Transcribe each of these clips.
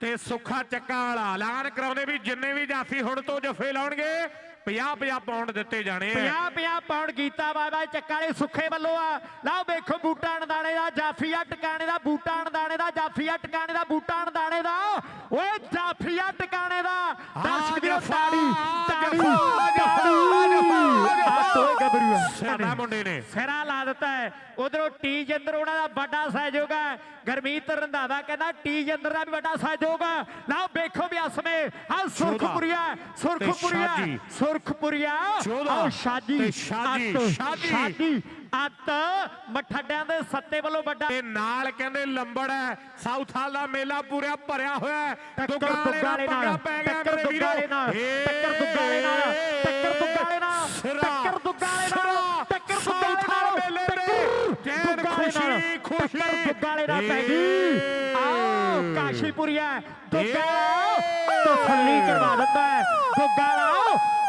ਤੇ ਸੁੱਖਾ ਚੱਕਾ ਵਾਲਾ ਐਲਾਨ ਕਰਾਉਂਦੇ ਵੀ ਜਿੰਨੇ ਵੀ ਜਾਫੀ ਹੁਣ ਤੋਂ ਜਫੇ ਲਾਉਣਗੇ 50 50 ਪਾਉਂਡ ਦਿੱਤੇ ਜਾਣੇ ਆ। 50 50 ਪਾਉਂਡ ਕੀਤਾ ਬਾਈ ਬਾਈ ਚੱਕਾ ਵਾਲੇ ਸੁੱਖੇ ਵੱਲੋਂ ਆ। ਲਓ ਵੇਖੋ ਬੂਟਾ ਅਣਦਾਣੇ ਦਾ ਜਾਫੀਆ ਟਿਕਾਣੇ ਦਾ ਬੂਟਾ ਅਣਦਾਣੇ ਦਾ ਜਾਫੀਆ ਟਿਕਾਣੇ ਦਾ ਬੂਟਾ ਅਣਦਾਣੇ ਦਾ। ਓਏ ਜਾਫੀਆ ਟਿਕਾਣੇ ਦਾ ਦਰਸ਼ਕ ਦੀ ਤਾੜੀ ਤਾੜੀ। ਆ ਸਿਆਣਾ ਮੁੰਡੇ ਨੇ। ਸਿਰਾ ਲਾ ਦਿੱਤਾ ਹੈ। ਉਧਰੋਂ ਟੀ ਜੰਦਰ ਉਹਨਾਂ ਦਾ ਵੱਡਾ ਸਹਿਯੋਗ ਹੈ। ਗਰਮੀਤ ਰੰਧਾਵਾ ਕਹਿੰਦਾ ਟੀ ਜੰਦਰ ਦਾ ਵੀ ਵੱਡਾ ਸਹਿਯੋਗ ਹੈ। ਲਓ ਵੇਖੋ ਵੀ ਅਸਮੇ ਹਾਂ ਸੁਰਖਪੁਰੀਆ ਸੁਰਖਪੁਰੀਆ। ਸੁਰਖਪੁਰੀਆ ਸ਼ਾਜੀ ਤੇ ਸ਼ਾਜੀ, ਅੱਤ, ਮਠੱਡਿਆਂ ਦੇ ਸੱਤੇ ਵੱਲੋਂ ਵੱਡਾ ਤੇ ਨਾਲ ਕਹਿੰਦੇ ਲੰਬੜ ਹੈ। ਸਾਊਥ ਹਾਲ ਦਾ ਮੇਲਾ ਪੂਰਾ ਭਰਿਆ ਹੋਇਆ ਹੈ। ਦੁੱਗਾਲੇ ਨਾਲ ਪੈ ਗਿਆ ਟੱਕਰ ਮੇਰੇ ਵੀਰੋ। ਟੱਕਰ ਦੁੱਗਾਲੇ ਨਾਲ। ਨਾਲ ਖੁਸ਼ੀ। ਦੁੱਗਾਲੇ ਨਾਲ ਪੈ ਗਈ। ਆਓ ਕਾਸ਼ੀਪੁਰੀਆ ਦੁੱਗਾ। ਤਸੱਲੀ ਕਰਵਾ ਦਿੰਦਾ ਹੈ ਦੁੱਗਾ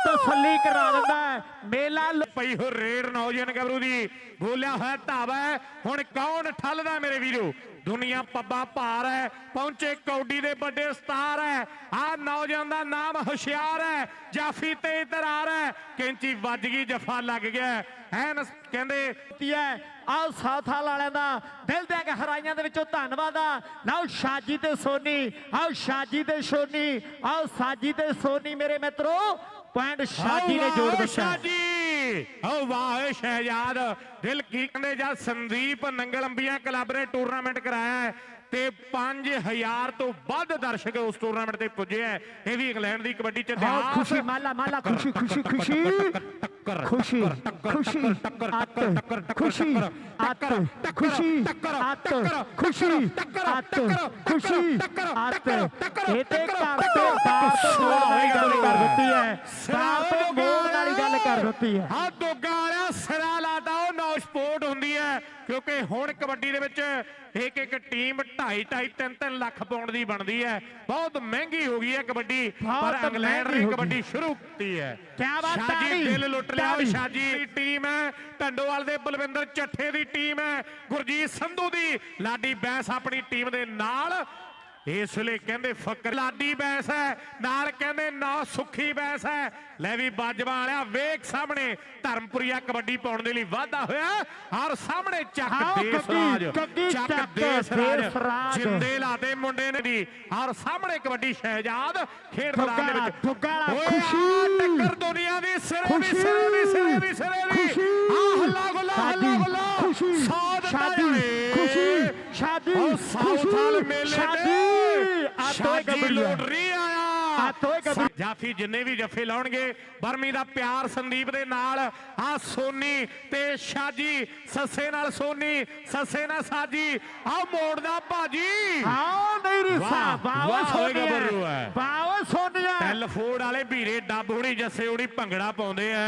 ਤਸੱਲੀ ਕਰਵਾ ਦਿੰਦਾ ਹੈ ਮੇਲਾ ਲ- ਪਈ ਹੋ ਰੇਡ ਨੌਜਵਾਨ ਗੱਭਰੂ ਦੀ। ਬੋਲਿਆ ਹੋਇਆ ਹੈ ਹੁਣ ਕੌਣ ਠੱਲਦਾ ਮੇਰੇ ਵੀਰੋ? ਦੁਨੀਆ ਪੱਬਾ ਭਾਰ ਹੈ ਪਹੁੰਚੇ ਕੌਡੀ ਦੇ ਵੱਡੇ ਸਟਾਰ ਹੈ। ਆ ਨੌਜਵਾਨ ਦਾ ਨਾਮ ਹੁਸ਼ਿਆਰ ਹੈ ਜਾਫੀ ਤੇ ਤਰਾਰ ਹੈ। ਕੈਂਚੀ ਵੱਜ ਗਈ ਜਫਾ ਲੱਗ ਗਿਆ। ਐਨ ਕਹਿੰਦੇ ਹੈ? ਆਓ ਸਾਥਾਲ ਵਾਲਿਆਂ ਦਾ ਦਿਲ ਦੇ ਗਹਿਰਾਈਆਂ ਦੇ ਵਿੱਚੋਂ ਧੰਨਵਾਦ ਆ। ਲਓ ਸ਼ਾਜੀ ਤੇ ਸੋਨੀ ਆਓ ਸ਼ਾਜੀ ਤੇ ਸੋਨੀ ਆਓ ਸਾਜੀ ਤੇ ਸੋਨੀ ਮੇਰੇ ਮਿੱਤਰੋ ਪੁਆਇੰਟ ਸ਼ਾਜੀ ਨੇ ਜੋੜ ਦਿੱਤਾ। ਸ਼ਾਜੀ। ਓ ਵਾਹ ਏ ਸ਼ਹਿਜਾਦ ਦਿਲ ਕੀ ਕਹਿੰਦੇ ਜਾਂ ਸੰਦੀਪ ਨੰਗਲ ਅੰਬੀਆਂ ਕਲੱਬ ਨੇ ਟੂਰਨਾਮੈਂਟ ਕਰਾਇਆ ਤੇ 5000 ਤੋਂ ਵੱਧ ਦਰਸ਼ਕ ਉਸ ਟੂਰਨਾਮੈਂਟ ਤੇ ਪੁੱਜੇ ਹੈ ਇਹ ਵੀ ਇੰਗਲੈਂਡ ਦੀ ਕਬੱਡੀ ਚ ਇਤਿਹਾਸ ਖੁਸ਼ੀ ਮਾਲਾ ਮਾਲਾ ਖੁਸ਼ੀ ਖੁਸ਼ੀ ਖੁਸ਼ੀ ਟੱਕਰ ਖੁਸ਼ੀ ਖੁਸ਼ੀ ਅੱਤ ਖੁਸ਼ੀ ਅੱਤ ਖੁਸ਼ੀ ਅੱਤ ਖੁਸ਼ੀ ਅੱਤ ਖੁਸ਼ੀ ਅੱਤ ਇਹ ਤੇ ਘਰ ਤੋਂ ਬਾਹਰ ਤੋਂ ਮੋੜ ਦਿੱਤੀ ਹੈ। ਹਾਂ ਦੋਗਾ ਵਾਲਿਆ ਸਿਰਾ ਲਾਦਾ ਉਹ ਨੌ ਸਪੋਰਟ ਹੁੰਦੀ ਹੈ। ਕਿਉਂਕਿ ਹੁਣ ਕਬੱਡੀ ਦੇ ਵਿੱਚ ਇੱਕ ਇੱਕ ਟੀਮ 2.5 2.5 3 3 ਲੱਖ ਪਾਉਂਡ ਦੀ ਬਣਦੀ ਹੈ। ਬਹੁਤ ਮਹਿੰਗੀ ਹੋ ਗਈ ਹੈ ਕਬੱਡੀ ਪਰ ਇੰਗਲੈਂਡ ਨੇ ਹੋ। ਕਬੱਡੀ ਸ਼ੁਰੂ ਕੀਤੀ ਹੈ। ਕਿਆ ਬਾਤ, ਸ਼ਾਜੀ ਤਾੜੀ, ਦਿਲ ਲੁੱਟ ਲਿਆ। ਸ਼ਾਜੀ ਦੀ ਟੀਮ ਹੈ। ਢੰਡੋਵਾਲ ਦੇ ਬਲਵਿੰਦਰ ਚੱਠੇ ਦੀ ਟੀਮ ਹੈ। ਗੁਰਜੀਤ ਸੰਧੂ ਦੀ ਲਾਡੀ ਬੈਂਸ ਆਪਣੀ ਟੀਮ ਦੇ ਨਾਲ। ਇਸ ਵੇਲੇ ਕਹਿੰਦੇ ਫਕਰ ਲਾਡੀ ਬੈਂਸ ਹੈ ਨਾਲ ਕਹਿੰਦੇ ਨਾ ਸੁੱਖੀ ਬੈਂਸ ਹੈ। ਲੈ ਵੀ ਬਾਜਵਾ ਵਾਲਿਆ ਵੇਖ ਸਾਹਮਣੇ ਧਰਮਪੁਰੀਆ ਕਬੱਡੀ ਪਾਉਣ ਦੇ ਲਈ ਵਾਧਾ ਹੋਇਆ। ਔਰ ਸਾਹਮਣੇ ਚੱਕ ਆਓ ਦੇਸ ਗੱਗੀ, ਰਾਜ ਗੱਗੀ ਚੱਕ ਜਿੰਦੇ ਲਾਦੇ ਮੁੰਡੇ ਨੇ ਦੀ ਔਰ ਸਾਹਮਣੇ ਕਬੱਡੀ ਸ਼ਹਿਜਾਦ ਖੇਡ ਮੈਦਾਨ ਦੇ ਵਿੱਚ। ਓਏ ਖੁਸ਼ੀ। ਆਹ ਟੱਕਰ ਦੁਨੀਆ ਦੀ ਸਿਰੇ ਵੀ ਸਿਰੇ ਵੀ ਸਿਰੇ ਵੀ ਸਿਰੇ ਵੀ ਖੁਸ਼ੀ। ਆ ਹੱਲਾ ਗੁੱਲਾ ਹੱਲਾ ਗੁੱਲਾ। ਖੁਸ਼ੀ, ਸੌ ਦਿੱਤਾ ਸ਼ਾਦੀ, ਜਾਵੇ। ਖੁਸ਼ੀ, ਸ਼ਾਦੀ, ਉਹ ਸਾਊਥ ਹਾਲ ਖੁਸ਼ੀ, ਮੇਲੇ। ਤੇ ਆ ਤੋਏ ਸ਼ਾਦੀ ਗੱਭਰੂਆ। ਲੋਟਰੀ ਆਇਆ ਆ ਤੋਏ ਗੱਭਰੂ। ਜਾਫੀ ਜਿੰਨੇ ਵੀ ਜੱਫੇ ਲਾਉਣਗੇ ਬਰਮੀ ਦਾ ਪਿਆਰ ਸੰਦੀਪ ਦੇ ਨਾਲ ਆ ਸੋਨੀ ਤੇ ਸ਼ਾਜੀ ਸੱਸੇ ਨਾਲ ਸੋਨੀ ਸੱਸੇ ਨਾਲ ਸਾਜੀ ਆ ਮੋੜਦਾ ਭਾਜੀ ਆਓ ਨਹੀਂ ਰਿਸਾ ਬਾਵਾ ਹੈ। ਬਾਵਾ ਸੋਨੀਆ ਟੈਲਫੋਰਡ ਵਾਲੇ ਵੀਰੇ ਡੱਬ ਹੋਣੀ ਜੱਸੇ ਹੋਣੀ ਭੰਗੜਾ ਪਾਉਂਦੇ ਆ